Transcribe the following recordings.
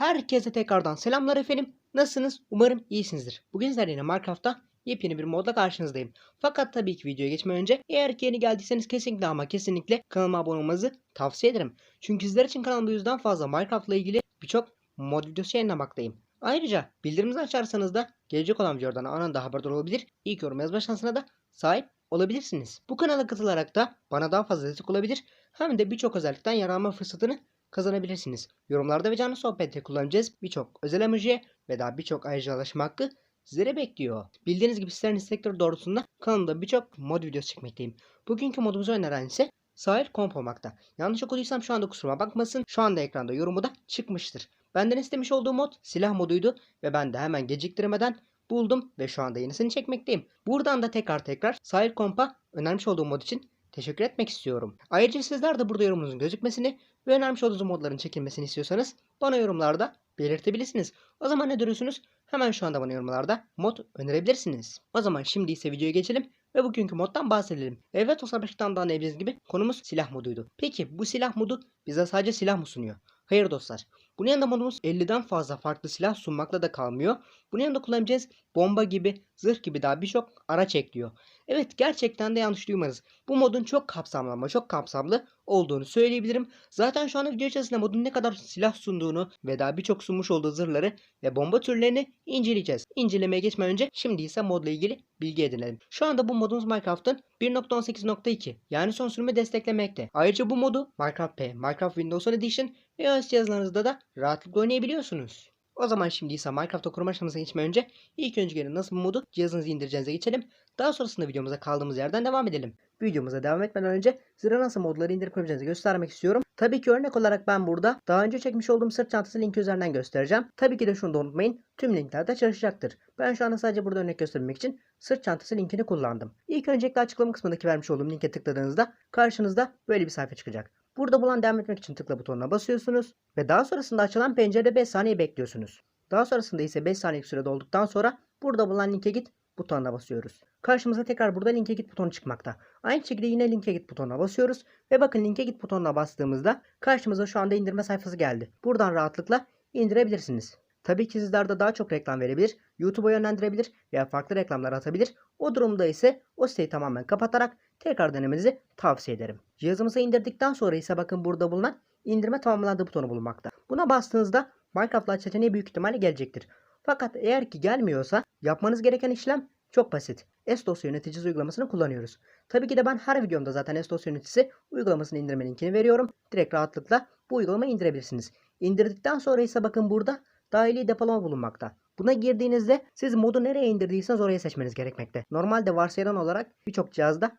Herkese tekrardan selamlar efendim. Nasılsınız? Umarım iyisinizdir. Bugün sizlerle yine Minecraft'ta yepyeni bir modla karşınızdayım. Fakat tabii ki videoya geçmeden önce eğer ki yeni geldiyseniz kesinlikle ama kesinlikle kanalıma abone olmanızı tavsiye ederim. Çünkü sizler için kanalımda yüzden fazla Minecraft'la ilgili birçok mod videosu yayınlamaktayım. Ayrıca bildirimimizi açarsanız da gelecek olan videolardan anında haberdar olabilir. İlk yorum yazma şansına da sahip olabilirsiniz. Bu kanala katılarak da bana daha fazla destek olabilir. Hem de birçok özellikten yararlanma fırsatını kazanabilirsiniz. Yorumlarda ve canlı sohbette kullanacağız birçok özel emojiye ve daha birçok ayrıcalaşma hakkı sizlere bekliyor. Bildiğiniz gibi sizlerin istekleri doğrultusunda kanalımda birçok mod videosu çekmekteyim. Bugünkü modumuzu öneren ise sahil komp olmakta. Yanlış okuduysam şu anda kusuruma bakmasın. Şu anda ekranda yorumu da çıkmıştır. Benden istemiş olduğu mod silah moduydu ve ben de hemen geciktirmeden buldum ve şu anda yenisini çekmekteyim. Buradan da tekrar tekrar sahil kompa önermiş olduğum mod için teşekkür etmek istiyorum. Ayrıca sizler de burada yorumunuzun gözükmesini ve önermiş olduğunuz modların çekilmesini istiyorsanız bana yorumlarda belirtebilirsiniz. O zaman ne duruyorsunuz? Hemen şu anda bana yorumlarda mod önerebilirsiniz. O zaman şimdi ise videoya geçelim ve bugünkü moddan bahsedelim. Evet o sabahtan da anlayabildiğiniz gibi konumuz silah moduydu. Peki bu silah modu bize sadece silah mı sunuyor? Hayır dostlar. Bunun yanında modumuz 50'den fazla farklı silah sunmakla da kalmıyor. Bunun yanında kullanacağız bomba gibi, zırh gibi daha birçok araç ekliyor. Evet gerçekten de yanlış duymanız. Bu modun çok kapsamlı ama çok kapsamlı olduğunu söyleyebilirim. Zaten şu anda video içerisinde modun ne kadar silah sunduğunu ve daha birçok sunmuş olduğu zırhları ve bomba türlerini inceleyeceğiz. İncelemeye geçmeden önce şimdi ise modla ilgili bilgi edinelim. Şu anda bu modumuz Minecraft'ın 1.18.2 yani son sürümü desteklemekte. Ayrıca bu modu Minecraft P, Minecraft Windows 10 Edition ve iOS cihazlarınızda da rahatlıkla oynayabiliyorsunuz. O zaman şimdi ise Minecraft'ta kurma aşamasına geçmeden önce ilk önce gelin nasıl bu modu cihazınızı indireceğinize geçelim. Daha sonrasında videomuza kaldığımız yerden devam edelim. Videomuza devam etmeden önce zira nasıl modları indirip koyabileceğinizi göstermek istiyorum. Tabii ki örnek olarak ben burada daha önce çekmiş olduğum sırt çantası linki üzerinden göstereceğim. Tabii ki de şunu da unutmayın. Tüm linkler de çalışacaktır. Ben şu anda sadece burada örnek göstermek için sırt çantası linkini kullandım. İlk öncelikle açıklama kısmındaki vermiş olduğum linke tıkladığınızda karşınızda böyle bir sayfa çıkacak. Burada bulunan devam etmek için tıkla butonuna basıyorsunuz ve daha sonrasında açılan pencerede 5 saniye bekliyorsunuz. Daha sonrasında ise 5 saniyelik sürede olduktan sonra burada bulunan linke git butonuna basıyoruz. Karşımıza tekrar burada linke git butonu çıkmakta. Aynı şekilde yine linke git butonuna basıyoruz ve bakın linke git butonuna bastığımızda karşımıza şu anda indirme sayfası geldi. Buradan rahatlıkla indirebilirsiniz. Tabii ki sizlerde daha çok reklam verebilir, YouTube'a yönlendirebilir veya farklı reklamlar atabilir. O durumda ise o siteyi tamamen kapatarak tekrar denemenizi tavsiye ederim. Cihazımıza indirdikten sonra ise bakın burada bulunan indirme tamamlandı butonu bulunmakta. Buna bastığınızda Minecraft Lite seçeneği büyük ihtimalle gelecektir. Fakat eğer ki gelmiyorsa yapmanız gereken işlem çok basit. S-Dosya yöneticisi uygulamasını kullanıyoruz. Tabii ki de ben her videomda zaten S-Dosya yöneticisi uygulamasını indirme linkini veriyorum. Direkt rahatlıkla bu uygulamayı indirebilirsiniz. İndirdikten sonra ise bakın burada dahili depolama bulunmakta. Buna girdiğinizde siz modu nereye indirdiyseniz oraya seçmeniz gerekmekte. Normalde varsayılan olarak birçok cihazda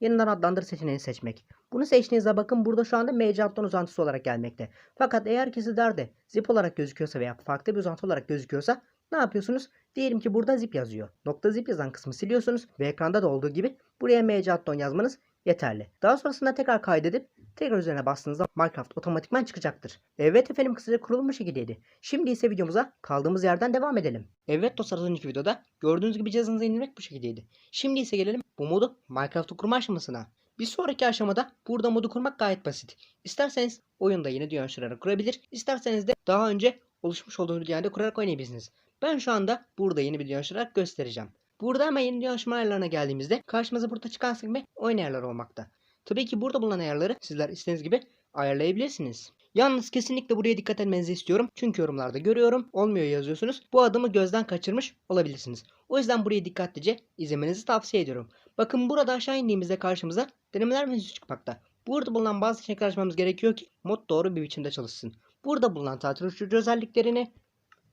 yeniden adlandır seçeneğini seçmek. Bunu seçtiğinizde bakın burada şu anda MC alttan uzantısı olarak gelmekte. Fakat eğer ki sizlerde zip olarak gözüküyorsa veya farklı bir uzantı olarak gözüküyorsa ne yapıyorsunuz? Diyelim ki burada zip yazıyor. Nokta zip yazan kısmı siliyorsunuz ve ekranda da olduğu gibi buraya MC alttan yazmanız yeterli. Daha sonrasında tekrar kaydedip tekrar üzerine bastığınızda Minecraft otomatikman çıkacaktır. Evet efendim kısaca kurulum bu şekildeydi. Şimdi ise videomuza kaldığımız yerden devam edelim. Evet dostlar az önceki videoda gördüğünüz gibi cihazınıza indirmek bu şekildeydi. Şimdi ise gelelim bu modu Minecraft'ı kurma aşamasına. Bir sonraki aşamada burada modu kurmak gayet basit. İsterseniz oyunda yeni dünya açılarak kurabilir, isterseniz de daha önce oluşmuş olduğunuz dünyada kurarak oynayabilirsiniz. Ben şu anda burada yeni bir dünya göstereceğim. Burada hemen yeni açma ayarlarına geldiğimizde karşımıza burada çıkan segment oyun ayarları olmakta. Tabii ki burada bulunan ayarları sizler istediğiniz gibi ayarlayabilirsiniz. Yalnız kesinlikle buraya dikkat etmenizi istiyorum. Çünkü yorumlarda görüyorum. Olmuyor yazıyorsunuz. Bu adımı gözden kaçırmış olabilirsiniz. O yüzden burayı dikkatlice izlemenizi tavsiye ediyorum. Bakın burada aşağı indiğimizde karşımıza denemeler menüsü çıkmakta. Burada bulunan bazı seçenekler açmamız gerekiyor ki mod doğru bir biçimde çalışsın. Burada bulunan tatil uçurucu özelliklerini,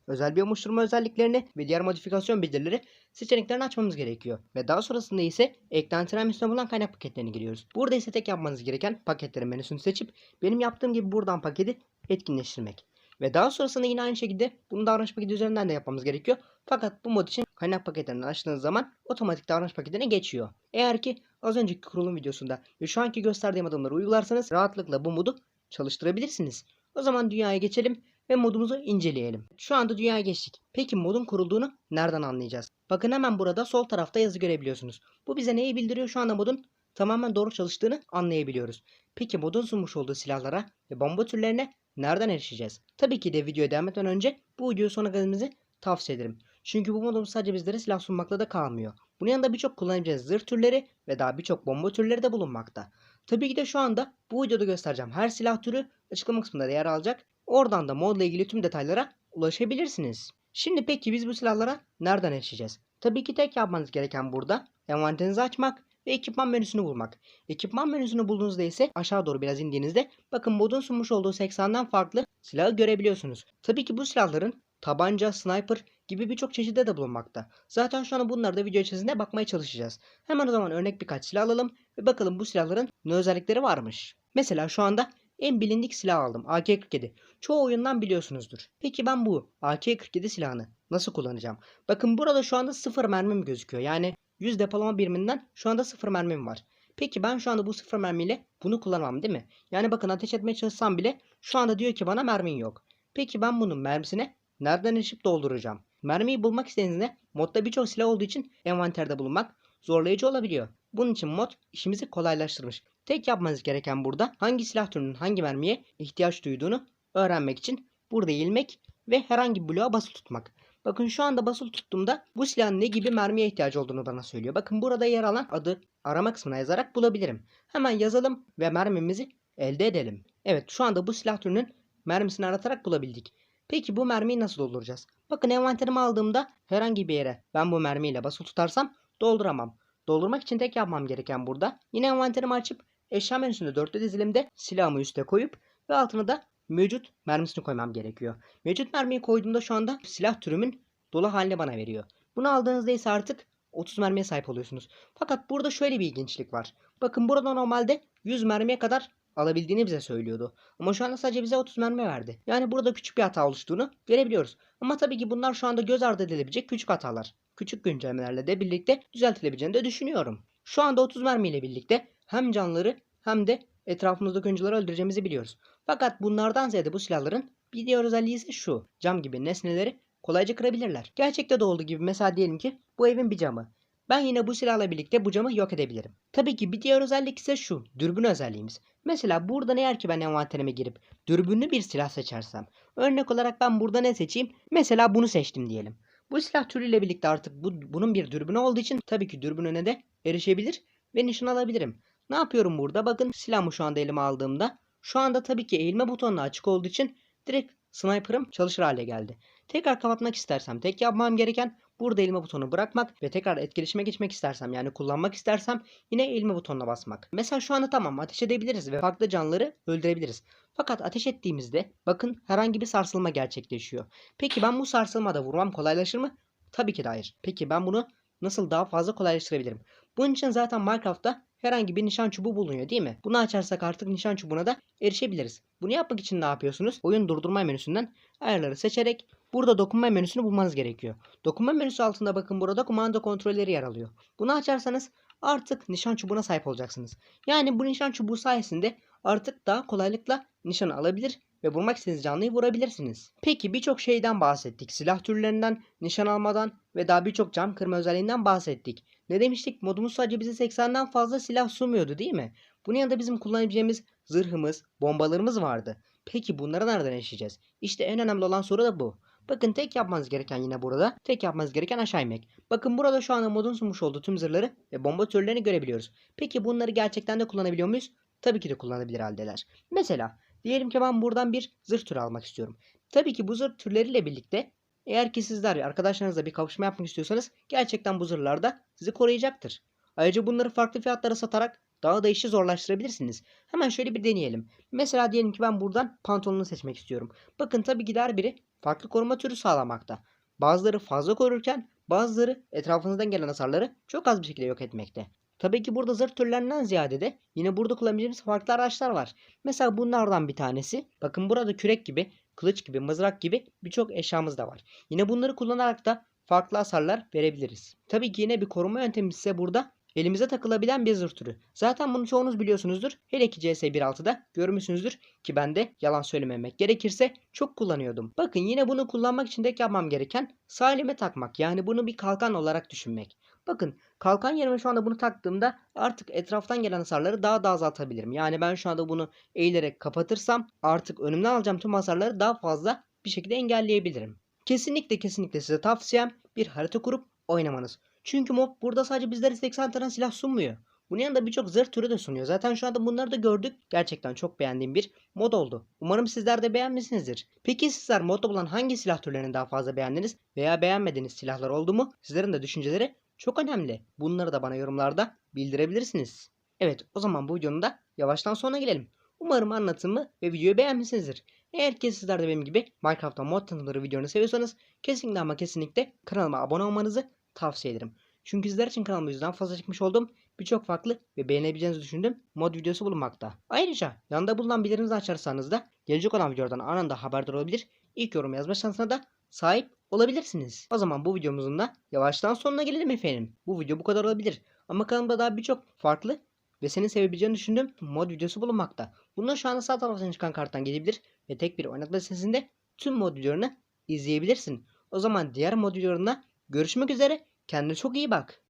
özel bir oluşturma özelliklerini ve diğer modifikasyon bildirileri seçeneklerini açmamız gerekiyor. Ve daha sonrasında ise eklentiler menüsüne bulunan kaynak paketlerine giriyoruz. Burada ise tek yapmanız gereken paketlerin menüsünü seçip benim yaptığım gibi buradan paketi etkinleştirmek. Ve daha sonrasında yine aynı şekilde bunu davranış paketi üzerinden de yapmamız gerekiyor. Fakat bu mod için kaynak paketlerinden açtığınız zaman otomatik davranış paketine geçiyor. Eğer ki az önceki kurulum videosunda ve şu anki gösterdiğim adımları uygularsanız rahatlıkla bu modu çalıştırabilirsiniz. O zaman dünyaya geçelim ve modumuzu inceleyelim. Şu anda dünyaya geçtik. Peki modun kurulduğunu nereden anlayacağız? Bakın hemen burada sol tarafta yazı görebiliyorsunuz. Bu bize neyi bildiriyor? Şu anda modun tamamen doğru çalıştığını anlayabiliyoruz. Peki modun sunmuş olduğu silahlara ve bomba türlerine nereden erişeceğiz? Tabii ki de videoya devam etmeden önce bu videoyu sona gelmenizi tavsiye ederim. Çünkü bu modumuz sadece bizlere silah sunmakla da kalmıyor. Bunun yanında birçok kullanabileceğiniz zırh türleri ve daha birçok bomba türleri de bulunmakta. Tabii ki de şu anda bu videoda göstereceğim her silah türü açıklama kısmında da yer alacak. Oradan da modla ilgili tüm detaylara ulaşabilirsiniz. Şimdi peki biz bu silahlara nereden erişeceğiz? Tabii ki tek yapmanız gereken burada envanterinizi açmak ve ekipman menüsünü bulmak. Ekipman menüsünü bulduğunuzda ise aşağı doğru biraz indiğinizde bakın modun sunmuş olduğu 80'den farklı silahı görebiliyorsunuz. Tabii ki bu silahların tabanca, sniper gibi birçok çeşidi de bulunmakta. Zaten şu an bunları da video içerisinde bakmaya çalışacağız. Hemen o zaman örnek birkaç silah alalım ve bakalım bu silahların ne özellikleri varmış. Mesela şu anda en bilindik silah aldım. AK-47. Çoğu oyundan biliyorsunuzdur. Peki ben bu AK-47 silahını nasıl kullanacağım? Bakın burada şu anda sıfır mermim gözüküyor. Yani 100 depolama biriminden şu anda sıfır mermim var. Peki ben şu anda bu sıfır mermiyle bunu kullanmam değil mi? Yani bakın ateş etmeye çalışsam bile şu anda diyor ki bana mermin yok. Peki ben bunun mermisine nereden erişip dolduracağım? Mermiyi bulmak istediğinizde modda birçok silah olduğu için envanterde bulunmak zorlayıcı olabiliyor. Bunun için mod işimizi kolaylaştırmış. Tek yapmanız gereken burada hangi silah türünün hangi mermiye ihtiyaç duyduğunu öğrenmek için burada eğilmek ve herhangi bir bloğa basılı tutmak. Bakın şu anda basılı tuttuğumda bu silahın ne gibi mermiye ihtiyacı olduğunu bana söylüyor. Bakın burada yer alan adı arama kısmına yazarak bulabilirim. Hemen yazalım ve mermimizi elde edelim. Evet şu anda bu silah türünün mermisini aratarak bulabildik. Peki bu mermiyi nasıl dolduracağız? Bakın envanterimi aldığımda herhangi bir yere ben bu mermiyle basılı tutarsam dolduramam. Doldurmak için tek yapmam gereken burada yine envanterimi açıp eşya menüsünde dörtlü dizilimde silahımı üste koyup ve altına da mevcut mermisini koymam gerekiyor. Mevcut mermiyi koyduğumda şu anda silah türümün dolu haline bana veriyor. Bunu aldığınızda ise artık 30 mermiye sahip oluyorsunuz. Fakat burada şöyle bir ilginçlik var. Bakın burada normalde 100 mermiye kadar alabildiğini bize söylüyordu. Ama şu anda sadece bize 30 mermi verdi. Yani burada küçük bir hata oluştuğunu görebiliyoruz. Ama tabii ki bunlar şu anda göz ardı edilebilecek küçük hatalar. Küçük güncellemelerle de birlikte düzeltilebileceğini de düşünüyorum. Şu anda 30 mermiyle birlikte hem canlıları hem de etrafımızdaki oyuncuları öldüreceğimizi biliyoruz. Fakat bunlardan ziyade bu silahların bir diğer özelliği ise şu. Cam gibi nesneleri kolayca kırabilirler. Gerçekte de olduğu gibi mesela diyelim ki bu evin bir camı. Ben yine bu silahla birlikte bu camı yok edebilirim. Tabii ki bir diğer özellik ise şu. Dürbün özelliğimiz. Mesela burada eğer ki ben envanterime girip dürbünlü bir silah seçersem. Örnek olarak ben burada ne seçeyim? Mesela bunu seçtim diyelim. Bu silah türüyle birlikte artık bu, bunun bir dürbünü olduğu için tabii ki dürbününe de erişebilir ve nişan alabilirim. Ne yapıyorum burada? Bakın silahımı şu anda elime aldığımda şu anda tabii ki eğilme butonuna açık olduğu için direkt sniper'ım çalışır hale geldi. Tekrar kapatmak istersem tek yapmam gereken burada eğilme butonu bırakmak ve tekrar etkileşime geçmek istersem yani kullanmak istersem yine eğilme butonuna basmak. Mesela şu anda tamam ateş edebiliriz ve farklı canlıları öldürebiliriz. Fakat ateş ettiğimizde bakın herhangi bir sarsılma gerçekleşiyor. Peki ben bu sarsılmada vurmam kolaylaşır mı? Tabii ki de hayır. Peki ben bunu nasıl daha fazla kolaylaştırabilirim? Bunun için zaten Minecraft'ta herhangi bir nişan çubuğu bulunuyor değil mi? Bunu açarsak artık nişan çubuğuna da erişebiliriz. Bunu yapmak için ne yapıyorsunuz? Oyun durdurma menüsünden ayarları seçerek burada dokunma menüsünü bulmanız gerekiyor. Dokunma menüsü altında bakın burada kumanda kontrolleri yer alıyor. Bunu açarsanız artık nişan çubuğuna sahip olacaksınız. Yani bu nişan çubuğu sayesinde artık daha kolaylıkla nişan alabilir ve vurmak istediğiniz canlıyı vurabilirsiniz. Peki birçok şeyden bahsettik. Silah türlerinden, nişan almadan ve daha birçok cam kırma özelliğinden bahsettik. Ne demiştik? Modumuz sadece bize 80'den fazla silah sunmuyordu değil mi? Bunun yanında bizim kullanabileceğimiz zırhımız, bombalarımız vardı. Peki bunları nereden erişeceğiz? İşte en önemli olan soru da bu. Bakın tek yapmanız gereken yine burada. Tek yapmanız gereken aşağı inmek. Bakın burada şu anda modun sunmuş olduğu tüm zırhları ve bomba türlerini görebiliyoruz. Peki bunları gerçekten de kullanabiliyor muyuz? Tabii ki de kullanabilir haldeler. Mesela diyelim ki ben buradan bir zırh türü almak istiyorum. Tabii ki bu zırh türleriyle birlikte eğer ki sizler arkadaşlarınızla bir kavuşma yapmak istiyorsanız gerçekten bu zırhlar da sizi koruyacaktır. Ayrıca bunları farklı fiyatlara satarak daha da işi zorlaştırabilirsiniz. Hemen şöyle bir deneyelim. Mesela diyelim ki ben buradan pantolonu seçmek istiyorum. Bakın tabii ki de her biri farklı koruma türü sağlamakta. Bazıları fazla korurken bazıları etrafınızdan gelen hasarları çok az bir şekilde yok etmekte. Tabii ki burada zırh türlerinden ziyade de yine burada kullanabileceğimiz farklı araçlar var. Mesela bunlardan bir tanesi. Bakın burada kürek gibi kılıç gibi, mızrak gibi birçok eşyamız da var. Yine bunları kullanarak da farklı hasarlar verebiliriz. Tabii ki yine bir koruma yöntemi ise burada elimize takılabilen bir zırh türü. Zaten bunu çoğunuz biliyorsunuzdur. Hele ki CS 1.6'da görmüşsünüzdür ki ben de yalan söylememek gerekirse çok kullanıyordum. Bakın yine bunu kullanmak için tek yapmam gereken sağ takmak. Yani bunu bir kalkan olarak düşünmek. Bakın kalkan yerine şu anda bunu taktığımda artık etraftan gelen hasarları daha da azaltabilirim. Yani ben şu anda bunu eğilerek kapatırsam artık önümden alacağım tüm hasarları daha fazla bir şekilde engelleyebilirim. Kesinlikle kesinlikle size tavsiyem bir harita kurup oynamanız. Çünkü mob burada sadece bizlere 80 tane silah sunmuyor. Bunun yanında birçok zırh türü de sunuyor. Zaten şu anda bunları da gördük. Gerçekten çok beğendiğim bir mod oldu. Umarım sizler de beğenmişsinizdir. Peki sizler modda bulan hangi silah türlerini daha fazla beğendiniz veya beğenmediğiniz silahlar oldu mu? Sizlerin de düşünceleri çok önemli. Bunları da bana yorumlarda bildirebilirsiniz. Evet o zaman bu videonun da yavaştan sonuna gelelim. Umarım anlatımı ve videoyu beğenmişsinizdir. Eğer ki sizler de benim gibi Minecraft'ta mod tanıtımları videolarını seviyorsanız kesinlikle ama kesinlikle kanalıma abone olmanızı tavsiye ederim. Çünkü sizler için kanalımda yüzden fazla çıkmış olduğum birçok farklı ve beğenebileceğinizi düşündüğüm mod videosu bulunmakta. Ayrıca yanında bulunan bildirimleri açarsanız da gelecek olan videolardan anında haberdar olabilir, ilk yorum yazma şansına da sahip olabilirsiniz. O zaman bu videomuzun da yavaştan sonuna gelelim efendim. Bu video bu kadar olabilir. Ama kanalımda daha birçok farklı ve senin sevebileceğini düşündüğüm mod videosu bulunmakta. Bunlar şu anda sağ taraftan çıkan karttan gelebilir ve tek bir oynatma sesinde tüm mod videolarını izleyebilirsin. O zaman diğer mod videolarında görüşmek üzere. Kendine çok iyi bak.